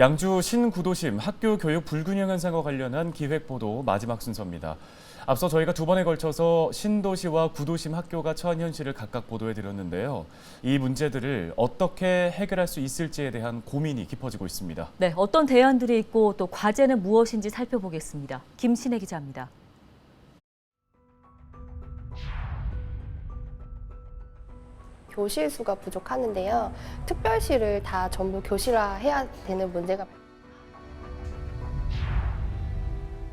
양주 신구도심 학교 교육 불균형 현상과 관련한 기획 보도 마지막 순서입니다. 앞서 저희가 두 번에 걸쳐서 신도시와 구도심 학교가 처한 현실을 각각 보도해 드렸는데요. 이 문제들을 어떻게 해결할 수 있을지에 대한 고민이 깊어지고 있습니다. 네, 어떤 대안들이 있고 또 과제는 무엇인지 살펴보겠습니다. 김신혜 기자입니다. 교실 수가 부족하는데요. 특별시를 다 전부 교실화 해야 되는 문제가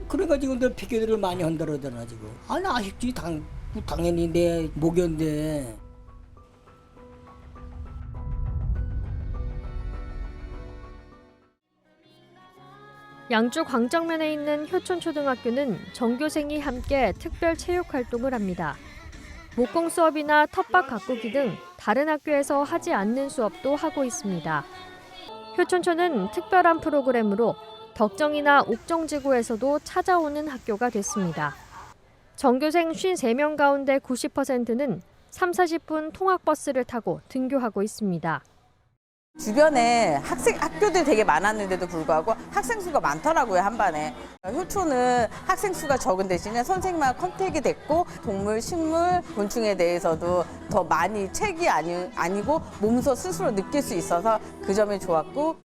그래가지고 내 피켓들을 많이 한다르잖아 지금. 아니 아쉽지 당 당연히 내 목연데. 양주 광장면에 있는 효촌초등학교는 전교생이 함께 특별 체육 활동을 합니다. 목공 수업이나 텃밭 가꾸기 등 다른 학교에서 하지 않는 수업도 하고 있습니다. 효촌초는 특별한 프로그램으로 덕정이나 옥정지구에서도 찾아오는 학교가 됐습니다. 전교생 53명 가운데 90%는 3, 40분 통학버스를 타고 등교하고 있습니다. 주변에 학생 학교들 되게 많았는데도 불구하고 학생 수가 많더라고요 한 반에 효초는 학생 수가 적은 대신에 선생님과 컨택이 됐고 동물, 식물, 곤충에 대해서도 더 많이 책이 아니, 아니고 몸소 스스로 느낄 수 있어서 그 점이 좋았고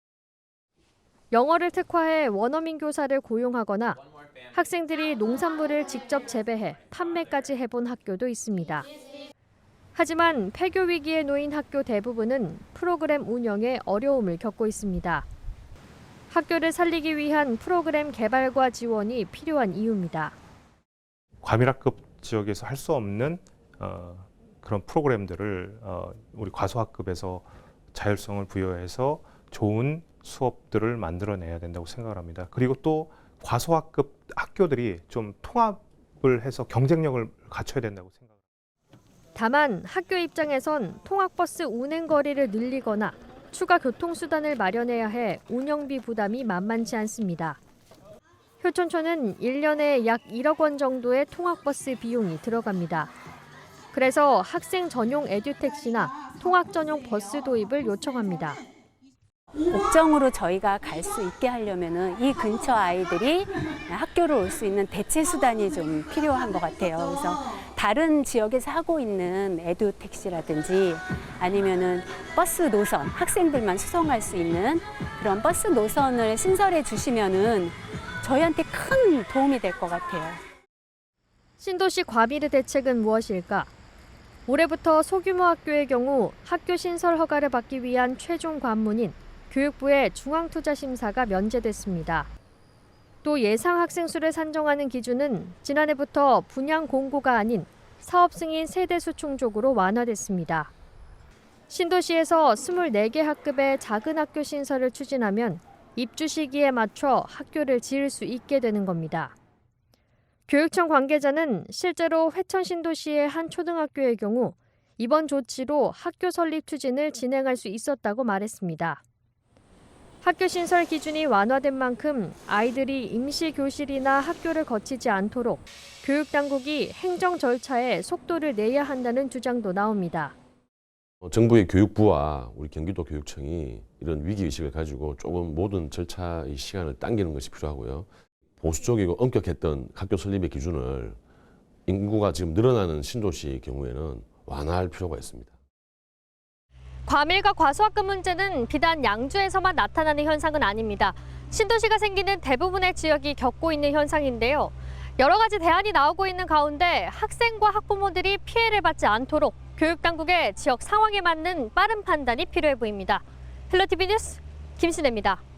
영어를 특화해 원어민 교사를 고용하거나 학생들이 농산물을 직접 재배해 판매까지 해본 학교도 있습니다. 하지만 폐교 위기에 놓인 학교 대부분은 프로그램 운영에 어려움을 겪고 있습니다. 학교를 살리기 위한 프로그램 개발과 지원이 필요한 이유입니다. 과밀학급 지역에서 할 수 없는 어, 그런 프로그램들을 어, 우리 과소학급에서 자율성을 부여해서 좋은 수업들을 만들어내야 된다고 생각을 합니다. 그리고 또 과소학급 학교들이 좀 통합을 해서 경쟁력을 갖춰야 된다고 생각합니다. 다만 학교 입장에선 통학버스 운행 거리를 늘리거나 추가 교통수단을 마련해야 해 운영비 부담이 만만치 않습니다. 효촌초는 1년에 약 1억 원 정도의 통학버스 비용이 들어갑니다. 그래서 학생 전용 에듀택시나 통학 전용 버스 도입을 요청합니다. 옥정으로 저희가 갈 수 있게 하려면은 이 근처 아이들이 학교를 올 수 있는 대체 수단이 좀 필요한 것 같아요. 그래서 다른 지역에서 하고 있는 에듀 택시라든지 아니면은 버스 노선 학생들만 수송할 수 있는 그런 버스 노선을 신설해 주시면은 저희한테 큰 도움이 될 것 같아요. 신도시 과밀의 대책은 무엇일까? 올해부터 소규모 학교의 경우 학교 신설 허가를 받기 위한 최종 관문인 교육부의 중앙투자심사가 면제됐습니다. 또 예상 학생 수를 산정하는 기준은 지난해부터 분양 공고가 아닌 사업 승인 세대수 충족으로 완화됐습니다. 신도시에서 24개 학급의 작은 학교 신설을 추진하면 입주 시기에 맞춰 학교를 지을 수 있게 되는 겁니다. 교육청 관계자는 실제로 회천 신도시의 한 초등학교의 경우 이번 조치로 학교 설립 추진을 진행할 수 있었다고 말했습니다. 학교 신설 기준이 완화된 만큼 아이들이 임시 교실이나 학교를 거치지 않도록 교육 당국이 행정 절차에 속도를 내야 한다는 주장도 나옵니다. 어, 정부의 교육부와 우리 경기도 교육청이 이런 위기 의식을 가지고 조금 모든 절차의 시간을 당기는 것이 필요하고요. 보수적이고 엄격했던 학교 설립의 기준을 인구가 지금 늘어나는 신도시의 경우에는 완화할 필요가 있습니다. 과밀과 과소학급 문제는 비단 양주에서만 나타나는 현상은 아닙니다. 신도시가 생기는 대부분의 지역이 겪고 있는 현상인데요. 여러 가지 대안이 나오고 있는 가운데 학생과 학부모들이 피해를 받지 않도록 교육당국의 지역 상황에 맞는 빠른 판단이 필요해 보입니다. 헬로티비 뉴스 김신혜입니다.